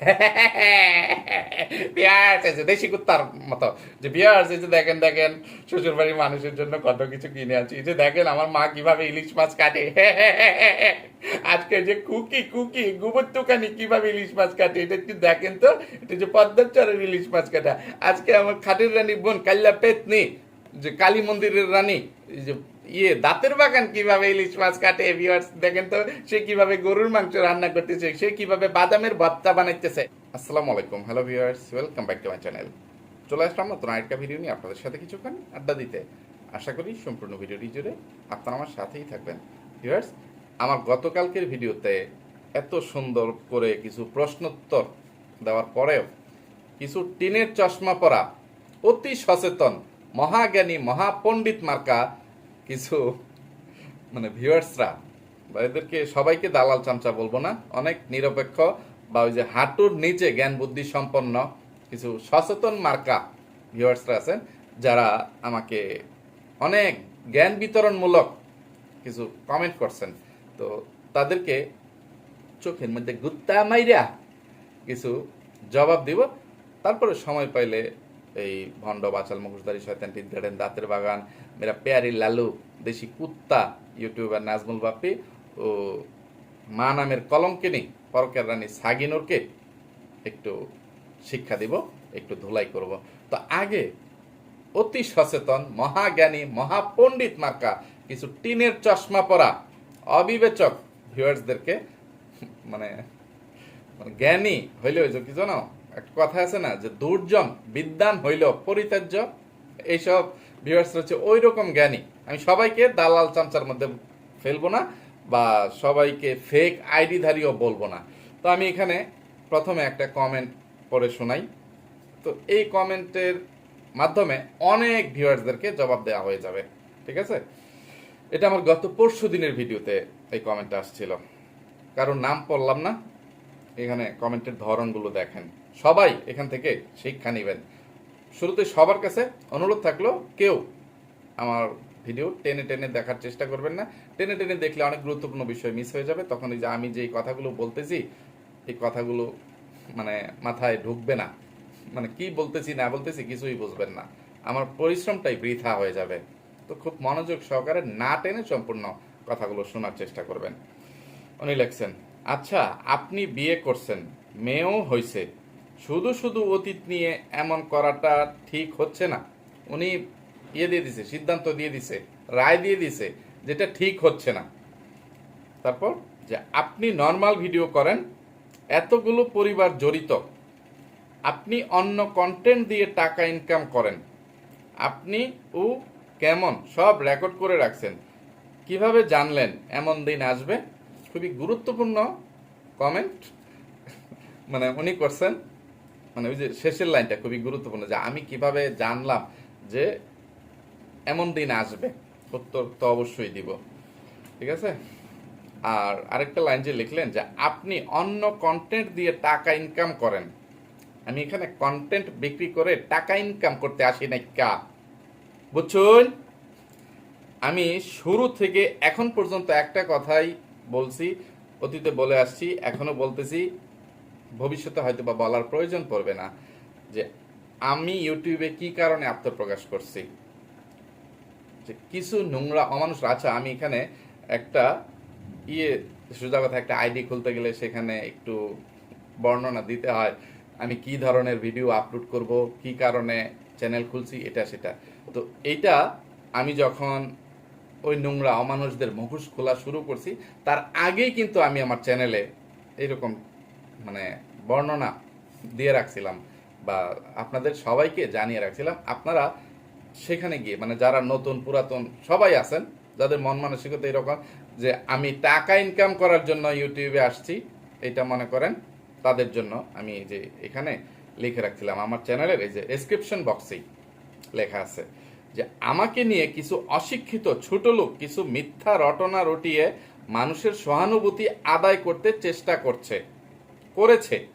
দেশি কুত্তার মতো। যে বিয়ার্স এই যে দেখেন দেখেন শ্বশুর বাড়ির মানুষের জন্য কত কিছু কিনে আনছি। যে দেখেন, আমার মা কীভাবে ইলিশ মাছ কাটে। আজকে যে কুকি কুকি গোবর দোকানি কীভাবে ইলিশ মাছ কাটে, এটা একটু দেখেন তো। এটা যে পদ্মার চরের ইলিশ মাছ কাটা। আজকে আমার খাটের রানী বোন, কাল্লা পেতনি, যে কালী মন্দিরের রানী যে ইয়ে দাঁতের বাগান কীভাবে ইলিশ মাছ কাটে? দেখেন তো, সে কীভাবে গরুর মাংস রান্না করতেছে, সে কীভাবে বাদামের ভর্তা বানাইতেছে। আসসালামু আলাইকুম hello viewers welcome back to my channel চলে আসলাম নতুন আরেকটা ভিডিও নিয়ে আপনাদের সাথে কিছুক্ষণ আড্ডা দিতে। আশা করি সম্পূর্ণ ভিডিওটি জুড়ে আপনারা আমার সাথেই থাকবেন। ভিউয়ার্স আমার গতকালকের ভিডিওতে এত সুন্দর করে কিছু প্রশ্নোত্তর দেওয়ার পরেও কিছু টিনের চশমা পরা অতি সচেতন, মহাজ্ঞানী, মহাপণ্ডিত মার্কা কিছু মানে ভিউয়ার্সরা বা এদেরকে সবাইকে দালাল চামচা বলব না, অনেক নিরপেক্ষ, বা ওই যে হাঁটুর নিচে জ্ঞান বুদ্ধি সম্পন্ন কিছু সচেতন মার্কা ভিউয়ার্সরা আছেন, যারা আমাকে অনেক জ্ঞান বিতরণমূলক কিছু কমেন্ট করছেন। তো তাদেরকে চোখের মধ্যে গুত্তা মাইরা কিছু জবাব দিব। তারপরে সময় পাইলে এই ভণ্ড বাচাল মুখোশধারী শয়তান টিদ্দারেন দাঁতের বাগান মেরা পেয়ারি লালু, দেশি কুত্তা, ইউটিউবার নাজমুল বাপি ও মা নামের কলঙ্কিনী পরকের রানী সাগিনুরকে একটু শিক্ষা দিব, একটু ধুলাই করব। তো আগে অতি সচেতন, মহাজ্ঞানী, মহাপণ্ডিত মার্কা, কিছু টিনের চশমা পরা অবিবেচক ভিউয়ার্সদেরকে মানে মানে জ্ঞানী হইলে ওই যে কি জানো, একটা কথা আছে না যে দুর্জন বিদ্যান হইল পরিত্যাজ্য, এইসব ভিউয়ার্স হচ্ছে ওই রকম জ্ঞানী। আমি সবাইকে দালাল চামচার মধ্যে ফেলব না বা সবাইকে ফেক আইডিধারীও বলব না। তো আমি এখানে প্রথমে একটা কমেন্ট পড়ে শোনাই। তো এই কমেন্টের মাধ্যমে অনেক ভিউয়ার্সদেরকে জবাব দেওয়া হয়ে যাবে। ঠিক আছে? এটা আমার গত পরশু দিনের ভিডিওতে এই কমেন্টটা আসছিল। কারণ নাম পড়লাম না। এখানে কমেন্টের ধরনগুলো দেখেন। সবাই এখান থেকে শিক্ষা নেবেন। শুরুতে সবার কাছে অনুরোধ থাকল, কেউ আমার ভিডিও টেনে টেনে দেখার চেষ্টা করবেন না। টেনে টেনে দেখলে অনেক গুরুত্বপূর্ণ বিষয় মিস হয়ে যাবে। তখন যে আমি যেই কথাগুলো বলতেছি, এই কথাগুলো মানে মাথায় ঢুকবে না। মানে কি বলতেছি, না বলতেছি কিছুই বুঝবেন না। আমার পরিশ্রমটাই বৃথা হয়ে যাবে। তো খুব মনোযোগ সহকারে না টেনে সম্পূর্ণ কথাগুলো শোনার চেষ্টা করবেন। উনি লেখছেন আচ্ছা আপনি বিয়ে করছেন, মেয়েও হয়েছে শুধু শুধু অতীত নিয়ে এমন করাটা ঠিক হচ্ছে না। উনি ইয়ে দিয়ে দিছে, সিদ্ধান্ত দিয়ে দিছে, রায় দিয়ে দিছে, যেটা ঠিক হচ্ছে না। তারপর যে আপনি নর্মাল ভিডিও করেন, এতগুলো পরিবার জড়িত, আপনি অন্য কন্টেন্ট দিয়ে টাকা ইনকাম করেন, আপনি ও কেমন সব রেকর্ড করে রাখছেন, কীভাবে জানলেন এমন দিন আসবে? খুবই গুরুত্বপূর্ণ কমেন্ট মানে উনি করছেন। মানে ওই যে শেষের লাইনটা খুবই গুরুত্বপূর্ণ যে আমি কীভাবে জানলাম যে এমন দিন আসবে, উত্তর তো অবশ্যই দিব। ঠিক আছে? আর আরেকটা লাইন যে লিখলেন যে আপনি অন্য কন্টেন্ট দিয়ে টাকা ইনকাম করেন। আমি এখানে কন্টেন্ট বিক্রি করে টাকা ইনকাম করতে আসি নাই কা। বুঝছুন? আমি শুরু থেকে এখন পর্যন্ত একটা কথাই বলছি, অতীতে বলে আসছি, এখনও বলতেছি ভবিষ্যতে হয়তো বা বলার প্রয়োজন পড়বে না যে আমি ইউটিউবে কি কারণে আত্মপ্রকাশ করছি। যে কিছু নোংরা, অমানুষ আচ্ছা আমি এখানে একটা ইয়ে সোজা কথা, একটা আইডি খুলতে গেলে সেখানে একটু বর্ণনা দিতে হয়, আমি কি ধরনের ভিডিও আপলোড করব, কি কারণে চ্যানেল খুলছি, এটা, সেটা। তো এইটা আমি যখন ওই নোংরা, অমানুষদের মুখোশ খোলা শুরু করছি, তার আগেই কিন্তু আমি আমার চ্যানেলে এইরকম মানে বর্ণনা দিয়ে রাখছিলাম বা আপনাদের সবাইকে জানিয়ে রাখছিলাম, আপনারা সেখানে গিয়ে মানে যারা নতুন, পুরাতন সবাই আছেন, যাদের মন মানসিকতা এরকম যে আমি টাকা ইনকাম করার জন্য ইউটিউবে আসছি, এটা মনে করেন, তাদের জন্য আমি যে এখানে লিখে রাখছিলাম, আমার চ্যানেলের এই যে ডেসক্রিপশন বক্সেই লেখা আছে যে আমাকে নিয়ে কিছু অশিক্ষিত ছোট লোক, কিছু মিথ্যা রটনা রটিয়ে মানুষের সহানুভূতি আদায় করতে চেষ্টা করছে। করেছে।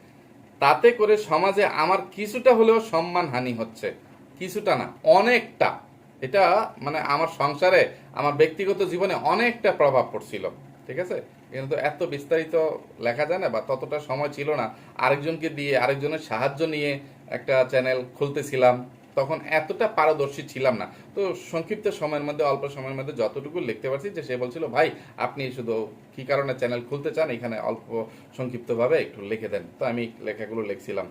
তাতে করে সমাজে আমার কিছুটা হলেও সম্মান হানি হচ্ছে। কিছুটা না, অনেকটা। এটা মানে আমার সংসারে, আমার ব্যক্তিগত জীবনে অনেকটা প্রভাব পড়ছিল। ঠিক আছে? কিন্তু এত বিস্তারিত লেখা যায় না বা ততটা সময় ছিল না। আরেকজনকে দিয়ে, আরেকজনের সাহায্য নিয়ে একটা চ্যানেল খুলতেছিলাম। তখন এতটা পারদর্শী ছিলাম না। তো সংক্ষিপ্ত সময়ের মধ্যে, অল্প সময়ের মধ্যে যতটুকু লিখতে পারছি যে, সে বলছিল, ভাই, আপনি শুধু কি কারণে চ্যানেল খুলতে চান? এখানে অল্প সংক্ষিপ্তভাবে একটু লিখে দেন। তো আমি লেখাগুলো লিখছিলাম।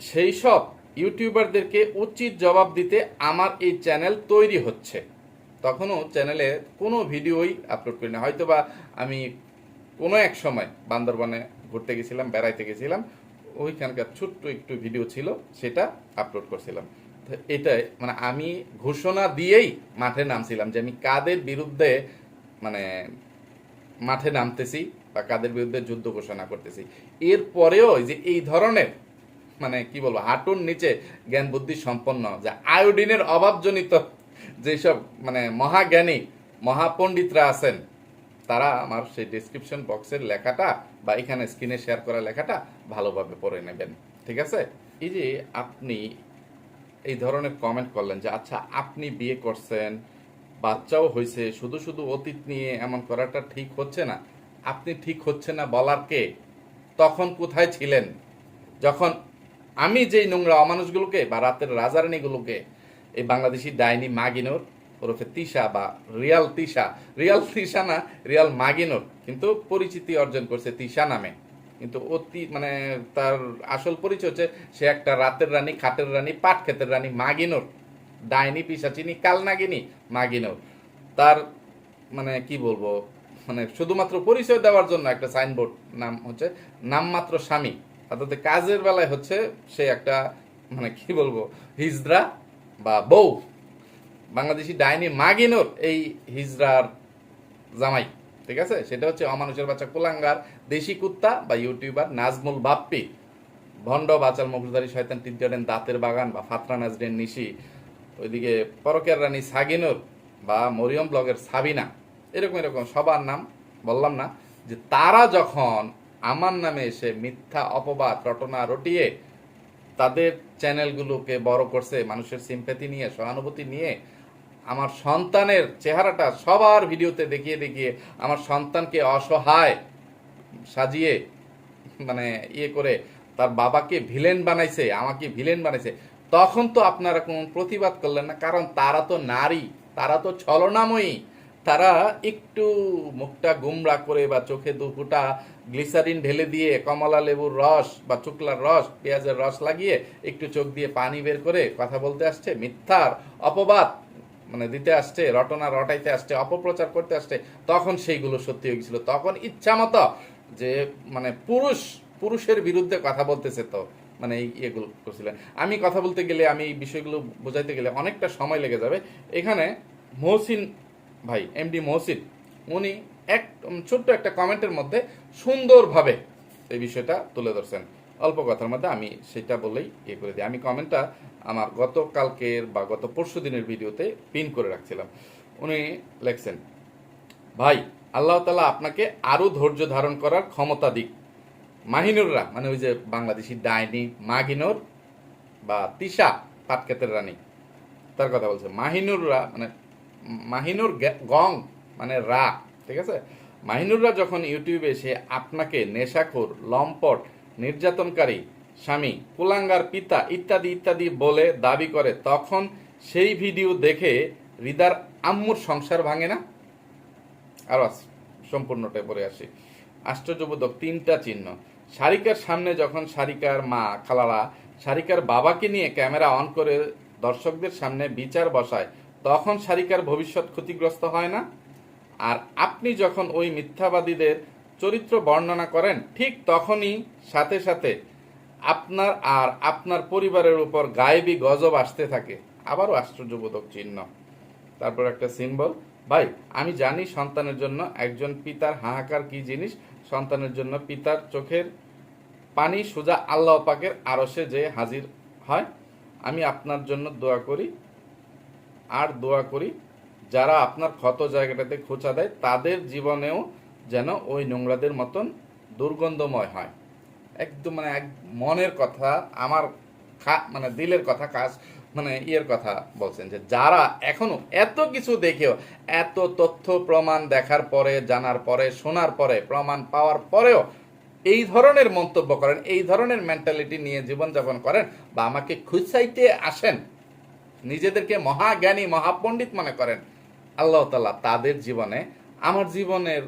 সেই সব ইউটিউবারদেরকে উচিত জবাব দিতে আমার এই চ্যানেল তৈরি হচ্ছে। তখনও চ্যানেলে কোনো ভিডিওই আপলোড করি না হয়তো বা আমি কোনো এক সময় বান্দরবনে ঘুরতে গেছিলাম, বেড়াইতে গেছিলাম ওইখানকার ছোট্ট একটু ভিডিও ছিল, সেটা আপলোড করছিলাম। তো এটাই মানে আমি ঘোষণা দিয়েই মাঠে নামছিলাম যে আমি কাদের বিরুদ্ধে মানে মাঠে নামতেছি বা কাদের বিরুদ্ধে যুদ্ধ ঘোষণা করতেছি। এরপরেও যে এই ধরনের মানে কি বলব, হাঁটুর নিচে জ্ঞান বুদ্ধি সম্পন্ন, যে আয়োডিনের অভাবজনিত যেসব মানে মহাজ্ঞানী, মহাপণ্ডিতরা আছেন, তারা আমার সেই ডিসক্রিপশন বক্সের লেখাটা বা এখানে স্ক্রিনে শেয়ার করা লেখাটা ভালোভাবে পড়ে নেবেন, ঠিক আছে? এই যে আপনি এই ধরনের কমেন্ট করলেন যে আচ্ছা আপনি বিয়ে করছেন, বাচ্চাও হয়েছে শুধু শুধু অতীত নিয়ে এমন করাটা ঠিক হচ্ছে না। আপনি ঠিক হচ্ছে না বলার কে? তখন কোথায় ছিলেন? যখন আমি যেই নোংরা অমানুষগুলোকে বা রাতের রাজারানীগুলোকে, এই বাংলাদেশি ডাইনি মাগিনোর ওরফে তিশা বা রিয়াল তিশা। রিয়াল তিশা না, রিয়াল মাগিনোর। কিন্তু পরিচিতি অর্জন করছে তিশা নামে। কিন্তু অতি মানে তার আসল পরিচয় হচ্ছে সে একটা রাতের রানী, খাটের রানী, পাট ক্ষেতের রানী মাগিনোর। ডাইনি, পিসাচিনি, কালনাগিনী মাগিনোর। তার মানে কি বলব মানে শুধুমাত্র পরিচয় দেওয়ার জন্য একটা সাইনবোর্ড নাম হচ্ছে নামমাত্র স্বামী। অর্থাৎ কাজের বেলায় হচ্ছে সে একটা মানে কি বলব হিজরা বা বউ। বাংলাদেশি ডাইনি মাগিনোর, এই হিজরার জামাই, ঠিক আছে? সেটা হচ্ছে অমানুষের বাচ্চা কুলাঙ্গার, দেশি কুত্তা বা ইউটিউবার নাজমুল বাপ্পি। ভণ্ড বাচাল মুখদারি শয়তান টিদ্দারেন দাঁতের বাগান বা ফাতরা নাজরেন নিশি। ওইদিকে পরকের রানী সাগিনুর বা মরিয়ম ব্লগের সাবিনা। এরকম এরকম, সবার নাম, বললাম না, যে তারা যখন আমার নামে এসে মিথ্যা অপবাদ, রটনা রটিয়ে তাদের চ্যানেলগুলোকে বড় করছে, মানুষের সিম্প্যাথি নিয়ে, সহানুভূতি নিয়ে আমার সন্তানের চেহারাটা সবার ভিডিওতে দেখিয়ে দেখিয়ে আমার সন্তানকে অসহায় সাজিয়ে মানে ইয়ে করে তার বাবাকে ভিলেন বানাইছে, আমাকে ভিলেন বানাইছে। তখন তো আপনারা কোনো প্রতিবাদ করলেন না, কারণ তারা তো নারী, তারা তো ছলনাময়ী। তারা একটু মুখটা গুমরা করে বা চোখে দুপুটা গ্লিসারিন ঢেলে দিয়ে কমলা লেবুর রস বা শুকলার রস, পেঁয়াজের রস লাগিয়ে একটু চোখ দিয়ে পানি বের করে কথা বলতে আসছে। মিথ্যার অপবাদ। মানে দিতে আসছে, রটনা রটাইতে আসছে, অপপ্রচার করতে আসছে, তখন সেইগুলো সত্যি হয়ে গেছিল। তখন ইচ্ছা মতো যে মানে পুরুষ, পুরুষের বিরুদ্ধে কথা বলতেছে তো মানে এই ইয়েগুলো করছিলেন। আমি কথা বলতে গেলে, আমি এই বিষয়গুলো বোঝাইতে গেলে অনেকটা সময় লেগে যাবে। এখানে মহসিন ভাই এমডি মহসিন, উনি এক ছোট্ট একটা কমেন্টের মধ্যে সুন্দরভাবে এই বিষয়টা তুলে ধরছেন। অল্প কথার মধ্যে আমি সেটা বলেই ইয়ে করে দিই। আমি কমেন্টটা আমার গতকালকের বা গত পরশু দিনের ভিডিওতে পিন করে রাখছিলাম। উনি লেখছেন, ভাই, আল্লাহ তালা আপনাকে আরও ধৈর্য ধারণ করার ক্ষমতা দিক। মাহিনুররা মানে ওই যে বাংলাদেশি ডাইনি মাগিনুর বা তিশা পাটকেতের রানী, তার কথা বলছে। মাহিনুররা মানে মাহিনুর গং মানে রা, ঠিক আছে? মাহিনুররা যখন ইউটিউবে এসে আপনাকে নেশাখোর, লম্পট নির্যাতনকারী, স্বামী, কুলাঙ্গার পিতা ইত্যাদি ইত্যাদি বলে দাবি করে, তখন সেই ভিডিও দেখে হৃদার আম্মুর সংসার ভাঙে না? আরও সম্পূর্ণটা পরে আসি। আশ্চর্যবোধক তিনটা চিহ্ন। সারিকার সামনে যখন সারিকার মা খালারা সারিকার বাবাকে নিয়ে ক্যামেরা অন করে দর্শকদের সামনে বিচার বসায়, তখন সারিকার ভবিষ্যৎ ক্ষতিগ্রস্ত হয় না? আর আপনি যখন ওই মিথ্যাবাদীদের চরিত্র বর্ণনা করেন, ঠিক তখনই সাথে সাথে আপনার আর আপনার পরিবারের উপর গায়েবী গজব আসতে থাকে। আবারও আশ্চর্যবোধক চিহ্ন। তারপর একটা সিম্বল ভাই, আমি জানি সন্তানের জন্য একজন পিতার হাহাকার কি জিনিস। সন্তানের জন্য পিতার চোখের পানি সোজা আল্লাহ পাকের আরশে যে হাজির হয়। আমি আপনার জন্য দোয়া করি, আর দোয়া করি, যারা আপনার ক্ষত জায়গাটাতে খোঁচা দেয়, তাদের জীবনেও যেন ওই নোংরাদের মতন দুর্গন্ধময় হয়। একদম মানে এক মনের কথা, আমার খা মানে দিলের কথা, কাজ মানে ইয়ের কথা বলছেন যে, যারা এখনও এত কিছু দেখেও, এত তথ্য প্রমাণ দেখার পরে, জানার পরে, শোনার পরে, প্রমাণ পাওয়ার পরেও এই ধরনের মন্তব্য করেন, এই ধরনের মেন্টালিটি নিয়ে জীবনযাপন করেন বা আমাকে খুঁচাইতে আসেন, নিজেদেরকে মহাজ্ঞানী, মহাপণ্ডিত মনে করেন, আল্লাহ তালা তাদের জীবনে, আমার জীবনের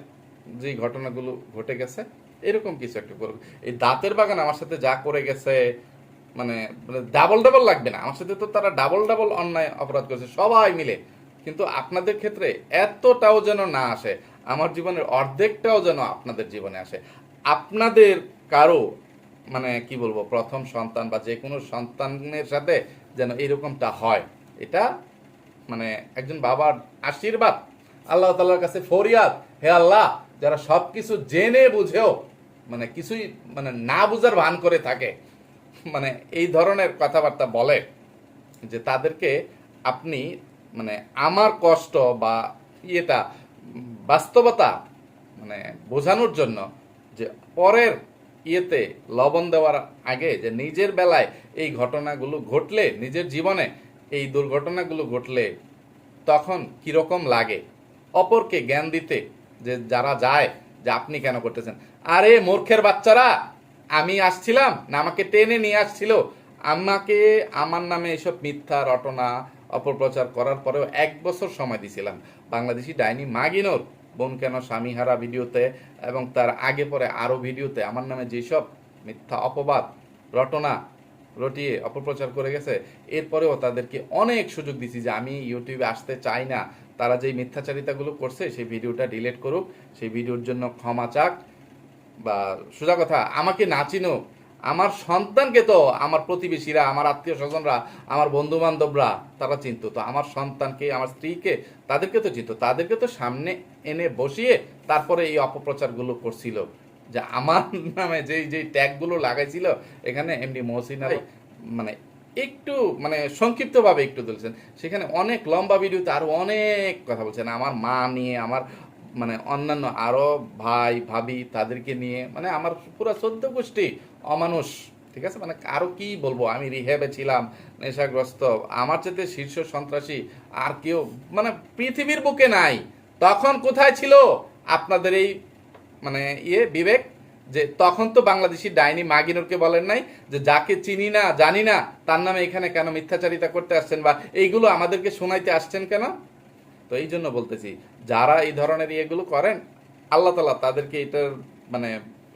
যে ঘটনাগুলো ঘটে গেছে, এরকম কিছু একটা করবে। এই দাঁতের বাগান আমার সাথে যা করে গেছে মানে ডাবল ডাবল লাগবে না। আমার সাথে তো তারা ডাবল ডাবল অন্যায় অপরাধ করেছে, সবাই মিলে। কিন্তু আপনাদের ক্ষেত্রে এতটাও যেন না আসে, আমার জীবনের অর্ধেকটাও যেন আপনাদের জীবনে আসে। আপনাদের কারও মানে কি বলব, প্রথম সন্তান বা যে কোনো সন্তানের সাথে যেন এরকমটা হয়, এটা মানে একজন বাবার আশীর্বাদ, আল্লাহ তাল্লার কাছে ফরিয়াদ। হে আল্লাহ যারা সব কিছু জেনে বুঝেও মানে কিছুই মানে না বুঝার ভান করে থাকে মানে এই ধরনের কথাবার্তা বলে যে তাদেরকে আপনি মানে আমার কষ্ট বা ইয়েটা বাস্তবতা মানে বোঝানোর জন্য যে পরের ইয়েতে লবণ দেওয়ার আগে যে নিজের বেলায় এই ঘটনাগুলো ঘটলে, নিজের জীবনে এই দুর্ঘটনাগুলো ঘটলে তখন কীরকম লাগে? অপরকে জ্ঞান দিতে যে যারা যায়, যে আপনি কেন করতেছেন? আরে, মূর্খের বাচ্চারা, আমি আসছিলাম, না আমাকে টেনে নিয়ে আসছিল। আমাকে, আমার নামে এসব মিথ্যা, রটনা, অপপ্রচার করার পরেও এক বছর সময় দিছিলাম। বাংলাদেশি ডাইনি মাগিনোর, বোন কেন স্বামীহারা ভিডিওতে এবং তার আগে পরে আরও ভিডিওতে আমার নামে যেসব মিথ্যা অপবাদ, রটনা রটিয়ে অপপ্রচার করে গেছে। এরপরেও তাদেরকে অনেক সুযোগ দিছি যে আমি ইউটিউবে আসতে চাই না। তারা যেই মিথ্যাচারিতাগুলো করছে, সেই ভিডিওটা ডিলিট করুক। সেই ভিডিওর জন্য ক্ষমা চাক। বা সোজা কথা, আমাকে না চিনো আমার সন্তানকে তো আমার প্রতিবেশীরা, আমার আত্মীয় স্বজনরা, আমার বন্ধু বান্ধবরা তারা চিনতো। তো আমার সন্তানকে, আমার স্ত্রীকে তাদেরকে তো চিনতো। তাদেরকে তো সামনে এনে বসিয়ে তারপরে এই অপপ্রচারগুলো করছিল। যে আমার নামে যেই যেই ট্যাগগুলো লাগাইছিল এখানে এমডি মহসিন আলী মানে একটু মানে সংক্ষিপ্তভাবে একটু তুলছেন। সেখানে অনেক লম্বা ভিডিওতে আরও অনেক কথা বলছেন। আমার মা নিয়ে আমার মানে অন্যান্য আরও ভাই ভাবি তাদেরকে নিয়ে মানে আমার পুরো চোদ্দ গোষ্ঠী অমানুষ ঠিক আছে? মানে আরও কি বলব? আমি রিহেবে ছিলাম নেশাগ্রস্ত। আমার চেয়ে শীর্ষ সন্ত্রাসী আর কেউ মানে পৃথিবীর বুকে নাই। তখন কোথায় ছিল আপনাদের এই মানে ইয়ে বিবেক, যে তখন তো বাংলাদেশি ডাইনি মাগিনুরকে বলেন নাই যে যাকে চিনি না, জানি না, তার নামে এখানে কেন মিথ্যাচারিতা করতে আসছেন বা এইগুলো আমাদেরকে শোনাইতে আসছেন কেন? তো এই জন্য বলতেছি, যারা এই ধরনের ইয়েগুলো করেন, আল্লাহ তালা তাদেরকে এটার মানে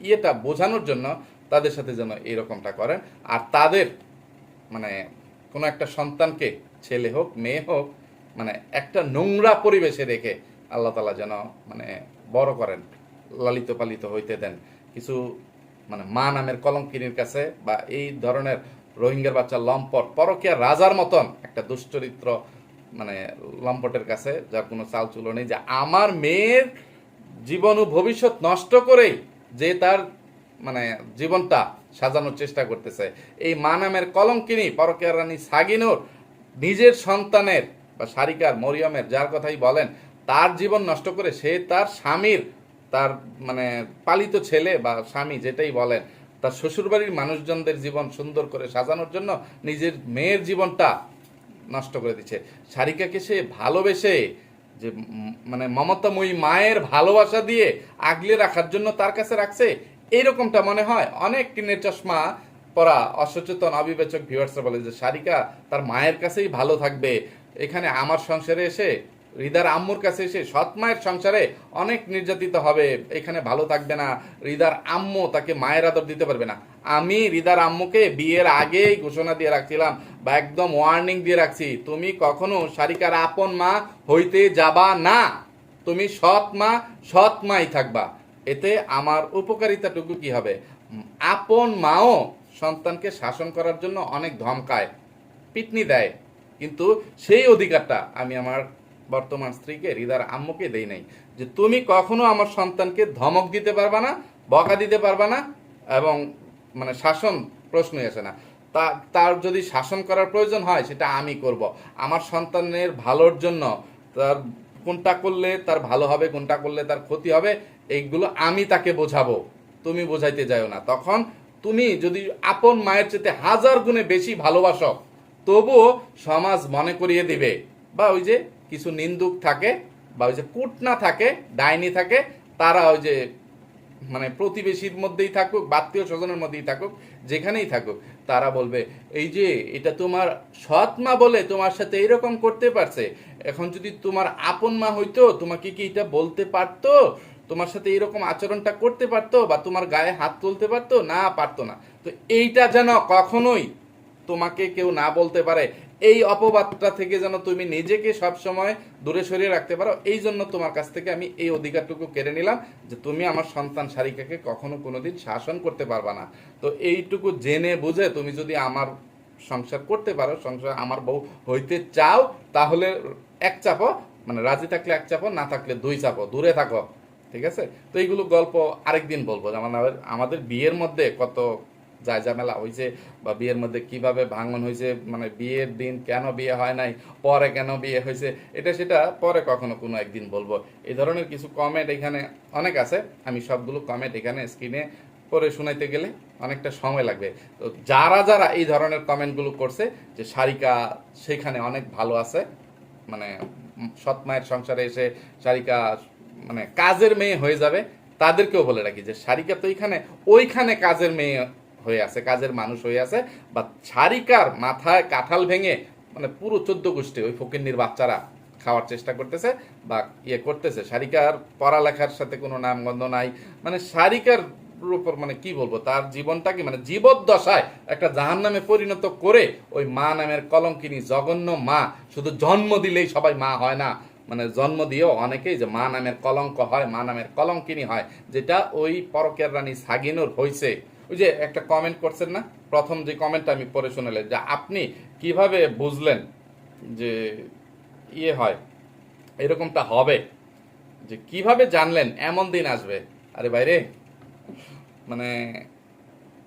ইয়েটা বোঝানোর জন্য তাদের সাথে যেন এরকমটা করেন। আর তাদের মানে কোনো একটা সন্তানকে, ছেলে হোক, মেয়ে হোক মানে একটা নোংরা পরিবেশে রেখে আল্লাহ তালা যেন মানে বড় করেন। লালিত পালিত হইতে দেন। কিছু মানে মা নামের কলঙ্কিনীর কাছে বা এই ধরনের রোহিঙ্গার বাচ্চা লম্পট, পরকীয়া রাজার মতন একটা দুশ্চরিত্র মানে লম্পটের কাছে, যার কোনো চাল চুলো নেই, যে আমার মেয়ের জীবন ও ভবিষ্যৎ নষ্ট করেই যে তার মানে জীবনটা সাজানোর চেষ্টা করতেছে। এই মা নামের কলঙ্কিনী, পরকীয়া রানী সাগিনুর, নিজের সন্তানের বা সারিকার মরিয়মের যার কথাই বলেন, তার জীবন নষ্ট করে সে তার স্বামীর তার মানে পালিত ছেলে বা স্বামী যেটাই বলেন, তার শ্বশুরবাড়ির মানুষজনদের জীবন সুন্দর করে সাজানোর জন্য নিজের মেয়ের জীবনটা নষ্ট করে দিচ্ছে। সারিকাকে সে ভালোবেসে যে মানে মমতাময়ী মায়ের ভালোবাসা দিয়ে আগলে রাখার জন্য তার কাছে রাখছে এইরকমটা মনে হয়। অনেক টিনের চশমা পরা অসচেতন অবিবেচক ভিউয়ার্সরা বলে যে, সারিকা, তার মায়ের কাছেই ভালো থাকবে। এখানে আমার সংসারে এসে হৃদার আম্মুর কাছে এসে সৎ মায়ের সংসারে অনেক নির্যাতিত হবে। এখানে ভালো থাকবে না। হৃদার আম্মু তাকে মায়ের আদর দিতে পারবে না। আমি হৃদার আম্মুকে বিয়ের আগেই ঘোষণা দিয়ে রাখছিলাম বা একদম ওয়ার্নিং দিয়ে রাখছি। তুমি কখনো সারিকার আপন মা হইতে যাবা না। তুমি সৎ মা, সৎ মাই থাকবা। এতে আমার উপকারিতাটুকু কি হবে? আপন মাও সন্তানকে শাসন করার জন্য অনেক ধমকায়, পিটনি দেয়। কিন্তু সেই অধিকারটা আমি আমার বর্তমান স্ত্রীকে হৃদার আম্মুকে দেই নাই। যে তুমি কখনো আমার সন্তানকে ধমক দিতে পারবা না, বকা দিতে পারবা না এবং মানে শাসন প্রশ্নই আসে না। তা, তার যদি শাসন করার প্রয়োজন হয়, সেটা আমি করব। আমার সন্তানের ভালোর জন্য তার কোনটা করলে তার ভালো হবে, কোনটা করলে তার ক্ষতি হবে, এইগুলো আমি তাকে বোঝাবো। তুমি বোঝাইতে যাও না। তখন তুমি যদি আপন মায়ের চেয়ে হাজার গুণে বেশি ভালোবাসো, তবুও সমাজ মনে করিয়ে দিবে। বা ওই যে কিছু নিন্দুক থাকে বা ওই যে কুটনা থাকে, ডাইনি থাকে, তারা ওই যে মানে প্রতিবেশীর মধ্যেই থাকুক বাত্মীয় স্বজনের মধ্যেই থাকুক, যেখানেই থাকুক, তারা বলবে, এই যে এটা তোমার সৎ মা বলে তোমার সাথে এরকম করতে পারছে, এখন যদি তোমার আপন মা হইতো, তোমাকে কি এটা বলতে পারতো? তোমার সাথে এরকম আচরণটা করতে পারতো বা তোমার গায়ে হাত তুলতে পারতো? না পারতো না। তো এইটা যেন কখনোই তোমাকে কেউ না বলতে পারে এই অপবাদটা থেকে যেন তুমি নিজেকে সব সময় দূরে সরিয়ে রাখতে পারো, এই জন্য তোমার কাছ থেকে আমি এই অধিকারটুকু কেড়ে নিলাম যে তুমি আমার সন্তান সারিকাকে কখনো কোনোদিন শাসন করতে পারবা না। তো এইটুকু জেনে বুঝে তুমি যদি আমার সংসার করতে পারো, সংসার আমার বউ হইতে চাও, তাহলে এক চাপো মানে রাজি থাকলে এক চাপো না থাকলে দুই চাপো দূরে থাকো, ঠিক আছে? তো এইগুলো গল্প আরেকদিন বলব আমাদের- আমাদের বিয়ের মধ্যে কত যায় ঝামেলা হয়েছে বা বিয়ের মধ্যে কীভাবে ভাঙন হয়েছে মানে বিয়ের দিন কেন বিয়ে হয় নাই, পরে কেন বিয়ে হয়েছে এটা সেটা পরে কখনো কোনো একদিন বলব। এই ধরনের কিছু কমেন্ট এখানে অনেক আছে, আমি সবগুলো কমেন্ট এখানে স্ক্রিনে পরে শোনাইতে গেলে অনেকটা সময় লাগবে। তো যারা যারা এই ধরনের কমেন্টগুলো করছে, যে সারিকা সেখানে অনেক ভালো আছে মানে সৎ মায়ের সংসারে এসে সারিকা মানে কাজের মেয়ে হয়ে যাবে, তাদেরকেও বলে রাখি যে সারিকা তো এইখানে ওইখানে কাজের মেয়ে হয়ে আছে, কাজের মানুষ হয়ে আছে, বা সারিকার মাথায় কাঁঠাল ভেঙে মানে পুরো চোদ্দ গোষ্ঠী, ওই ফকিন্নির বাচ্চারা খাওয়ার চেষ্টা করতেছে বা ইয়ে করতেছে। সারিকার পড়ালেখার সাথে কোনো নামগন্ধ নাই। মানে সারিকার উপর মানে কি বলব, তার জীবনটাকে মানে জীবদ্দশায় একটা জাহান নামে পরিণত করে, ওই মা নামের কলঙ্কিনী জঘন্য মা, শুধু জন্ম দিলেই সবাই মা হয় না। মানে জন্ম দিয়েও অনেকেই যে মা নামের কলঙ্ক হয়, মা নামের কলঙ্কিনী হয়, যেটা ওই পরকের রানী সাগিনুর হয়েছে ওই যে একটা কমেন্ট করছেন না? প্রথম যে কমেন্টটা আমি পড়ে শুনেলেন যে আপনি কীভাবে বুঝলেন যে ইয়ে হয়? এরকমটা হবে? যে কীভাবে জানলেন? এমন দিন আসবে। আরে বাইরে মানে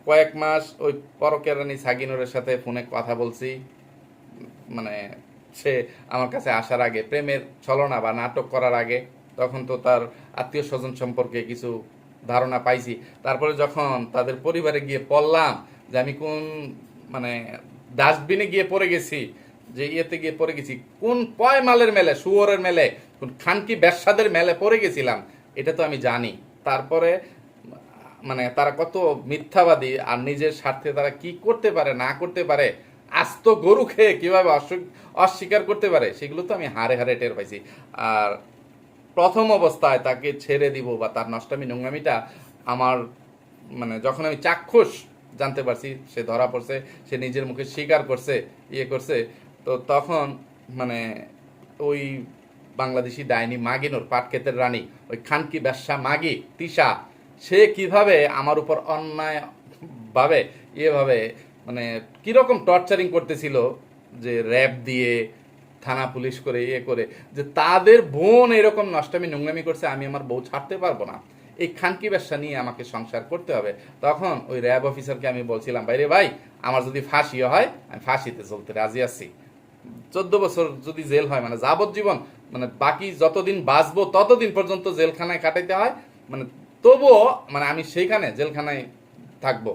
কয়েক মাস ওই পরকের রানী সাগিনুরের সাথে ফোনে কথা বলছি। মানে সে আমার কাছে আসার আগে, প্রেমের ছলনা বা নাটক করার আগে, তখন তো তার আত্মীয় স্বজন সম্পর্কে কিছু ধারণা পাইছি। তারপরে যখন তাদের পরিবারে গিয়ে পড়লাম যে আমি কোন মানে ডাস্টবিনে গিয়ে পড়ে গেছি, যে ইয়েতে গিয়ে পড়ে গেছি, কোন পয় মালের মেলে, শুয়োরের মেলে, কোন খানকি ব্যবসাদের মেলে পড়ে গেছিলাম, এটা তো আমি জানি। তারপরে মানে তারা কত মিথ্যাবাদী, আর নিজের স্বার্থে তারা কি করতে পারে, না করতে পারে, আস্ত গরু খেয়ে কীভাবে অস্বী- অস্বীকার করতে পারে, সেগুলো তো আমি হারে হারে টের পাইছি। আর প্রথম অবস্থায় তাকে ছেড়ে দিব বা তার নষ্টামি নোংরামিটা আমার মানে যখন আমি চাক্ষুষ জানতে পারছি, সে ধরা পড়ছে, সে নিজের মুখে স্বীকার করছে ইয়ে করছে, তো তখন মানে ওই বাংলাদেশি ডাইনি মাগিনুর পাটক্ষেতের রানী, ওই খানকি ব্যবসা মাগি, তিশা, সে কীভাবে আমার উপর অন্যায় ভাবে ইয়েভাবে মানে কীরকম টর্চারিং করতেছিল যে র্যাব দিয়ে থানা পুলিশ করে ইয়ে করে, যে তাদের বোন এরকম নষ্টামি নোংরামি করছে, আমি আমার বউ ছাড়তে পারব না। এই খানকি ব্যবসা নিয়ে আমাকে সংসার করতে হবে। তখন ওই র্যাব অফিসারকে আমি বলছিলাম, বাইরে ভাই, আমার যদি ফাঁসিও হয়, আমি ফাঁসিতে চলতে রাজি আছি। চোদ্দ বছর যদি জেল হয় মানে যাবজ্জীবন মানে বাকি যতদিন বাঁচবো, ততদিন পর্যন্ত জেলখানায় কাটাইতে হয়। মানে তবুও মানে আমি সেইখানে জেলখানায় থাকব।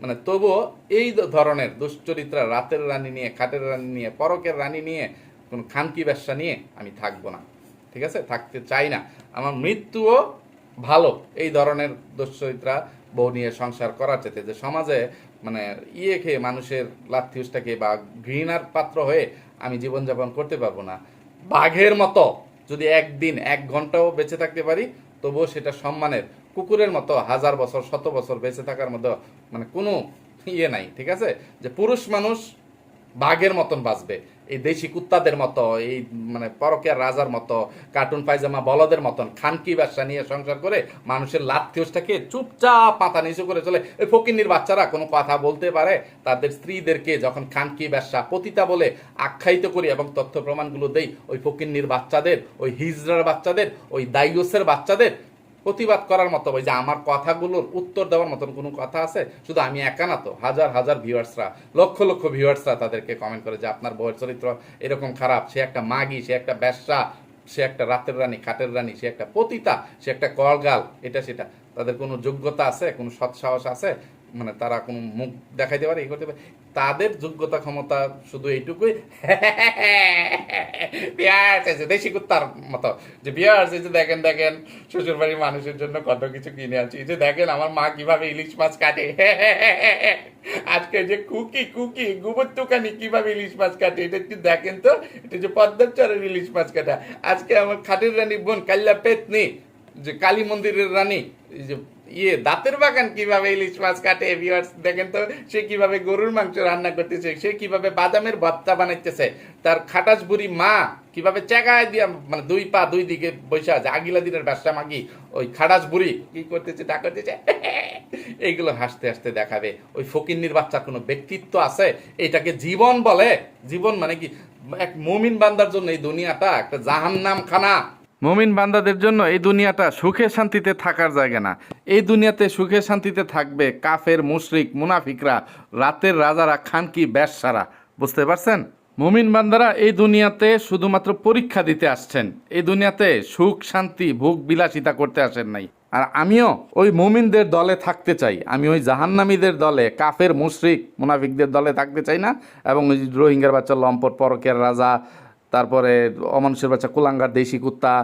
মানে তবুও এই ধরনের দুশ্চরিত্রা, রাতের রানী নিয়ে, খাটের রানী নিয়ে, পরকের রানী নিয়ে কোনো খানকি ব্যবসা নিয়ে আমি থাকব না। ঠিক আছে? থাকতে চাই না। আমার মৃত্যুও ভালো। এই ধরনের দুশ্চরিত্রা বউ নিয়ে সংসার করার চেতে যে সমাজে মানে ইয়ে খেয়ে মানুষের লাথিউসটাকে বা ঘৃণার পাত্র হয়ে আমি জীবনযাপন করতে পারব না। বাঘের মতো যদি একদিন এক ঘন্টাও বেঁচে থাকতে পারি, তবুও সেটা সম্মানের। কুকুরের মতো হাজার বছর, শত বছর বেঁচে থাকার মতো মানে কোনো ইয়ে নাই। ঠিক আছে? যে পুরুষ মানুষ বাঘের মতন বাঁচবে এই দেশি কুত্তাদের মতো, এই মানে পরকের রাজার মতো কার্টুন পায়জামা বলদের মতন খানকি ব্যবসা নিয়ে সংসার করে মানুষের লাথিউসটাকে চুপচাপ পাতা নিচু করে চলে। এই ফকিন্নির বাচ্চারা কোনো কথা বলতে পারে, তাদের স্ত্রীদেরকে যখন খানকি ব্যবসা পতিতা বলে আখ্যায়িত করি এবং তথ্য প্রমাণগুলো দেই, ওই ফকিন্নির বাচ্চাদের, ওই হিজড়ার বাচ্চাদের, ওই দাইয়সের বাচ্চাদের প্রতিবাদ করার মতো যে আমার কথাগুলোর উত্তর দেওয়ার মতন কোনো কথা আছে? শুধু আমি একা না তো, হাজার হাজার ভিউয়ার্সরা লক্ষ লক্ষ ভিউয়ার্সরা তাদেরকে কমেন্ট করে যে আপনার বউয়ের চরিত্র এরকম খারাপ, সে একটা মাগি, সে একটা ব্যবসা সে একটা রাতের রানী, খাটের রানী, সে একটা পতিতা, সে একটা কলগাল, এটা সেটা। তাদের কোনো যোগ্যতা আছে? কোনো সৎ সাহস আছে? মানে তারা কোনো মুখ দেখাইতে পারে করতে পারে। তাদের যোগ্যতা ক্ষমতা শুধু এইটুকুই। আছে দেশি কুত্তার মতো। যে এই যে দেখেন দেখেন শ্বশুর বাড়ির মানুষের জন্য কত কিছু কিনে এই যে দেখেন, আমার মা কীভাবে ইলিশ মাছ কাটে। আজকে যে কুকি কুকি গোবর দোকানি কীভাবে ইলিশ মাছ কাটে, এটা একটু দেখেন তো। এটা যে পদ্মার চরের ইলিশ মাছ কাটা। আজকে আমার খাটের রানী বোন কাল্লা পেতনি। যে কালী মন্দিরের রানী যে ইয়ে দাঁতের বাগান কীভাবে ইলিশ মাছ কাটে দেখেন তো, সে কীভাবে গরুর মাংস রান্না করতেছে, সে কীভাবে বাদামের ভর্তা বানাইতেছে, তার খাটাস বুড়ি মা কীভাবে চেকায় দিয়া মানে দুই পা দুই দিকে বৈশা আছে আগিলা দিনের ব্যবসা মাগি, ওই খাটাস বুড়ি কি করতেছে, তা করতেছে, এইগুলো হাসতে হাসতে দেখাবে। ওই ফকিন্নির বাচ্চার কোনো ব্যক্তিত্ব আছে? এটাকে জীবন বলে? জীবন মানে কি? এক মুমিন বান্দার জন্য এই দুনিয়াটা একটা জাহান্নাম খানা মুমিন বান্দাদের জন্য এই দুনিয়াটা সুখে শান্তিতে থাকার জায়গা না। এই দুনিয়াতে সুখে শান্তিতে থাকবে কাফের, মুশরিক, মুনাফিকরা, রাতের রাজারা, খানকি ব্যাসারা বুঝতে পারছেন? মুমিন বান্দারা এই দুনিয়াতে শুধুমাত্র পরীক্ষা দিতে আসছেন। এই দুনিয়াতে সুখ, শান্তি, ভোগ বিলাসিতা করতে আসেন নাই। আর আমিও ওই মুমিনদের দলে থাকতে চাই। আমি ওই জাহান্নামীদের দলে, কাফের, মুশরিক, মুনাফিকদের দলে থাকতে চাই না। এবং ওই রোহিঙ্গার বাচ্চা, লম্পট পরকের রাজা তারপরে অমানুষের বাচ্চা কুলাঙ্গার, দেশি কুত্তা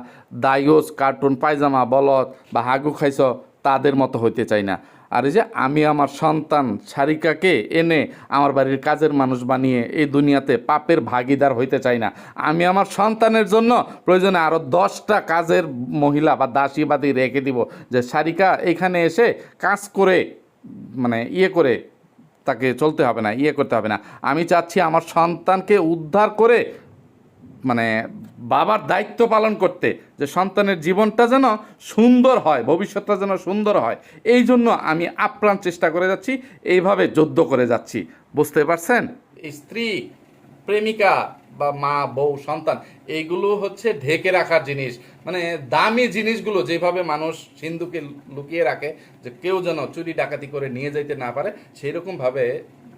দাইওস কার্টুন, পায়জামা, বলদ বা হাগু খাইছ, তাদের মতো হইতে চাই না। আর এই যে আমি আমার সন্তান সারিকাকে এনে আমার বাড়ির কাজের মানুষ বানিয়ে এই দুনিয়াতে পাপের ভাগিদার হইতে চাই না। আমি আমার সন্তানের জন্য প্রয়োজনে আরও দশটা কাজের মহিলা বা দাসীবাদী রেখে দিব যে সারিকা এখানে এসে কাজ করে মানে ইয়ে করে তাকে চলতে হবে না ইয়ে করতে হবে না। আমি চাচ্ছি আমার সন্তানকে উদ্ধার করে মানে বাবার দায়িত্ব পালন করতে, যে সন্তানের জীবনটা যেন সুন্দর হয়, ভবিষ্যৎটা যেন সুন্দর হয়, এই জন্য আমি আপ্রাণ চেষ্টা করে যাচ্ছি, এইভাবে যুদ্ধ করে যাচ্ছি। বুঝতে পারছেন? স্ত্রী, প্রেমিকা বা মা, বউ, সন্তান এইগুলো হচ্ছে ঢেকে রাখার জিনিস। মানে দামি জিনিসগুলো যেভাবে মানুষ সিন্ধুকে লুকিয়ে রাখে, যে কেউ যেন চুরি ডাকাতি করে নিয়ে যাইতে না পারে সেই রকম ভাবে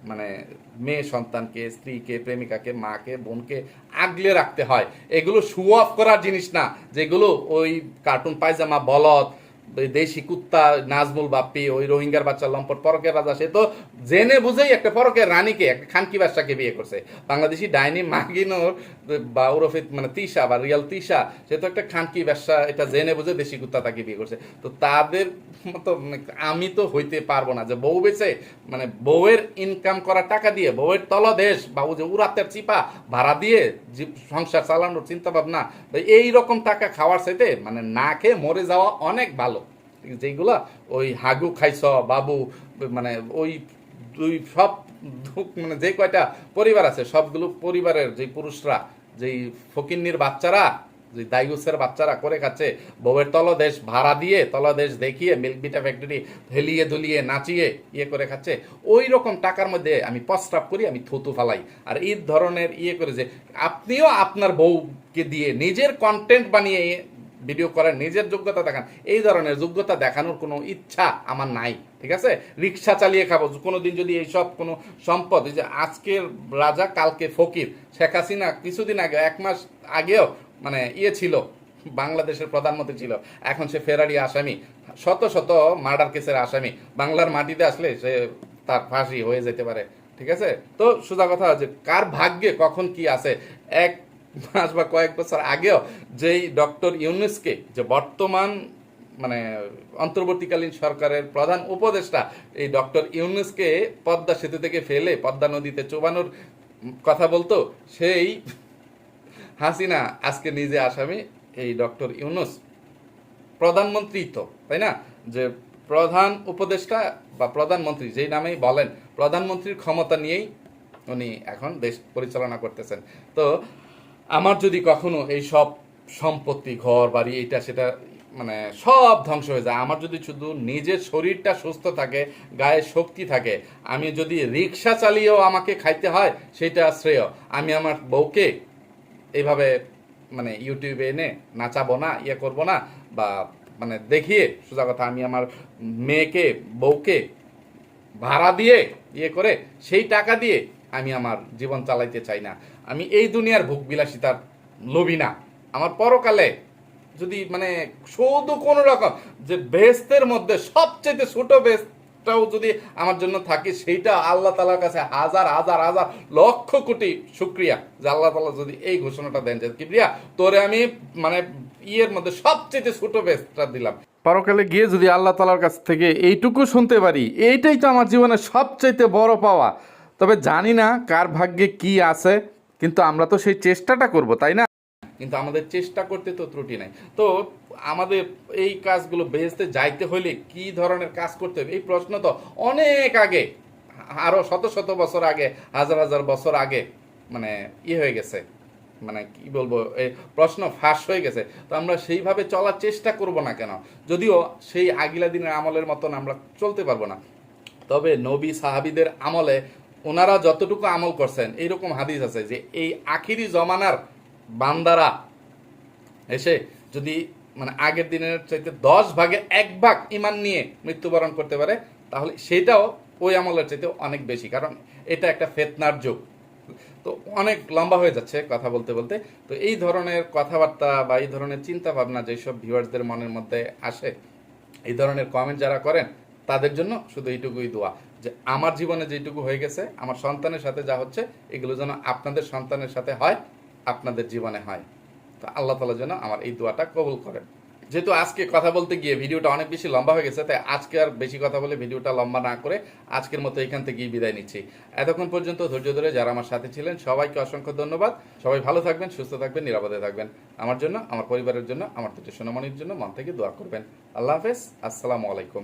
মানে মেয়ে সন্তানকে, স্ত্রীকে, প্রেমিকাকে, মাকে, বোনকে আগলে রাখতে হয়। এগুলো শু অফ করার জিনিস না। যেগুলো ওই কার্টুন পায়জামা, বলদ দেশি কুত্তা, নাজমুল বাপ্পি, ওই রোহিঙ্গার বাচ্চা লম্পট, পরকের রাজা, সে তো জেনে বুঝেই একটা পরকের রানীকে, একটা খানকি বাদশাকে বিয়ে করছে। বাংলাদেশি ডাইনি মাগিনোর, বা ওরফে মানে তিশা বা রিয়াল তিশা, সে তো একটা খানকি ব্যবসা এটা জেনে বুঝে দেশি কুত্তা তাকে বিয়ে করছে। তো তাদের মতো মানে আমি তো হইতে পারব না যে বউ বেচে মানে বউয়ের ইনকাম করা টাকা দিয়ে, বউয়ের তলদেশ, বা ও যে উড়াতের চিপা, ভাড়া দিয়ে সংসার চালানোর চিন্তা ভাবনা এই রকম টাকা খাওয়ার সাথে মানে না খেয়ে মরে যাওয়া অনেক ভালো। যেগুলা ওই হাগু খাইছ, বাবু মানে ওই দুই সব মানে যে কয়টা পরিবার আছে, সবগুলো পরিবারের যে পুরুষরা, যেই ফকিন্নির বাচ্চারা যে দাইগুসের বাচ্চারা করে খাচ্ছে, বউয়ের তলদেশ ভাড়া দিয়ে, তলদেশ দেখিয়ে, মিল্ক বিটা ফ্যাক্টরি হেলিয়ে দুলিয়ে নাচিয়ে ইয়ে করে খাচ্ছে, ওই রকম টাকার মধ্যে আমি প্রস্রাব করি, আমি থুতু ফালাই। আর এই ধরনের ইয়ে করে যে, আপনিও আপনার বউকে দিয়ে নিজের কন্টেন্ট বানিয়ে ভিডিও করার নিজের যোগ্যতা দেখান। এই ধরনের যোগ্যতা দেখানোর কোনো ইচ্ছা আমার নাই, ঠিক আছে? রিক্সা চালিয়ে খাব কোনো দিন যদি এইসব কোনো সম্পদ যে আজকের রাজা, কালকে ফকির, শেখ হাসিনা কিছুদিন আগে, এক মাস আগেও মানে ইয়ে ছিল, বাংলাদেশের প্রধানমন্ত্রী ছিল, এখন সে ফেরারি আসামি, শত শত মার্ডার কেসের আসামি, বাংলার মাটিতে আসলে সে তার ফাঁসি হয়ে যেতে পারে, ঠিক আছে? তো সোজা কথা যে কার ভাগ্যে কখন কি আছে? এক মাস বা কয়েক বছর আগেও যেই ডক্টর ইউনুসকে যে বর্তমান মানে অন্তর্বর্তীকালীন সরকারের প্রধান উপদেষ্টা এই ডক্টর ইউনুসকে পদ্মা সেতু থেকে ফেলে, পদ্মা নদীতে চোবানোর কথা বলতো, সেই হাসিনা আজকে নিজে আসামি এই ডক্টর ইউনুস। প্রধানমন্ত্রী তো, তাই না? যে প্রধান উপদেষ্টা বা প্রধানমন্ত্রী যেই নামেই বলেন, প্রধানমন্ত্রীর ক্ষমতা নিয়েই উনি এখন দেশ পরিচালনা করতেছেন। তো আমার যদি কখনো এই সব সম্পত্তি, ঘর, বাড়ি, এটা, সেটা মানে সব ধ্বংস হয়ে যায়, আমার যদি শুধু নিজের শরীরটা সুস্থ থাকে, গায়ে শক্তি থাকে, আমি যদি রিক্সা চালিয়েও আমাকে খাইতে হয়, সেটা শ্রেয়। আমি আমার বউকে এইভাবে মানে ইউটিউবে এনে নাচাবো না ইয়ে করব না, বা মানে দেখিয়ে, সোজা কথা, আমি আমার মেয়েকে, বউকে ভাড়া দিয়ে ইয়ে করে, সেই টাকা দিয়ে আমি আমার জীবন চালাইতে চাই না। আমি এই দুনিয়ার ভোগ বিলাসিতার লোভী না। আমার পরকালে যদি মানে শুধু কোনো রকম যে বেস্তের মধ্যে সবচেয়ে ছোট বেস্ট একটাও যদি আমার জন্য থাকে, সেইটা আল্লাহ তালার কাছে হাজার হাজার হাজার লক্ষ কোটি শুক্রিয়া যে আল্লাহ তালা যদি এই ঘোষণাটা দেন যে, কিবরিয়া, তোরে আমি মানে ইয়ের মধ্যে সবচেয়ে ছোট বেস্টটা দিলাম। পরকালে গিয়ে যদি আল্লাহ তালার কাছ থেকে এইটুকু শুনতে পারি, এইটাই তো আমার জীবনের সবচাইতে বড় পাওয়া। তবে জানি না কার ভাগ্যে কি আছে। কিন্তু আমরা তো সেই চেষ্টাটা করব, তাই না? কিন্তু আমাদের চেষ্টা করতে তো ত্রুটি নাই। তো আমাদের এই কাজগুলো বেহেস্তে যাইতে হলে কি ধরনের কাজ করতে হবে? এই প্রশ্ন তো অনেক আগে, আরও শত শত বছর আগে, হাজার হাজার বছর আগে মানে ইয়ে হয়ে গেছে। মানে কি বলব এই প্রশ্ন ফাঁস হয়ে গেছে। তো আমরা সেইভাবে চলার চেষ্টা করব না কেন? যদিও সেই আগিলা দিনের আমলের মতন আমরা চলতে পারব না। তবে নবী সাহাবিদের আমলে ওনারা যতটুকু আমল করছেন, এইরকম হাদিস আছে যে এই আখিরি জমানার বান্দারা এসে যদি মানে আগের দিনের চাইতে দশ ভাগে এক ভাগ ইমান নিয়ে মৃত্যুবরণ করতে পারে, তাহলে সেটাও ওই আমলের চাইতে অনেক বেশি। কারণ এটা একটা ফেতনার যুগ। তো অনেক লম্বা হয়ে যাচ্ছে কথা বলতে বলতে। তো এই ধরনের কথাবার্তা বা এই ধরনের চিন্তা ভাবনা যেসব ভিউয়ার্সদের মনের মধ্যে আসে, এই ধরনের কমেন্ট যারা করেন, তাদের জন্য শুধু এইটুকুই দোয়া। যে আমার জীবনে যেটুকু হয়ে গেছে, আমার সন্তানের সাথে যা হচ্ছে, এগুলো যেন আপনাদের সন্তানের সাথে হয়, আপনাদের জীবনে হয়। তো আল্লাহ তালা যেন আমার এই দোয়াটা কবুল করেন। যেহেতু আজকে কথা বলতে গিয়ে ভিডিওটা অনেক বেশি লম্বা হয়ে গেছে, তাই আজকে আর বেশি কথা বলে ভিডিওটা লম্বা না করে আজকের মতো এখান থেকেই বিদায় নিচ্ছি। এতক্ষণ পর্যন্ত ধৈর্য ধরে যারা আমার সাথে ছিলেন, সবাইকে অসংখ্য ধন্যবাদ। সবাই ভালো থাকবেন, সুস্থ থাকবেন, নিরাপদে থাকবেন। আমার জন্য, আমার পরিবারের জন্য, আমার দুটো সোনামণির জন্য মন থেকে দোয়া করবেন। আল্লাহ হাফেজ, আসসালামু আলাইকুম।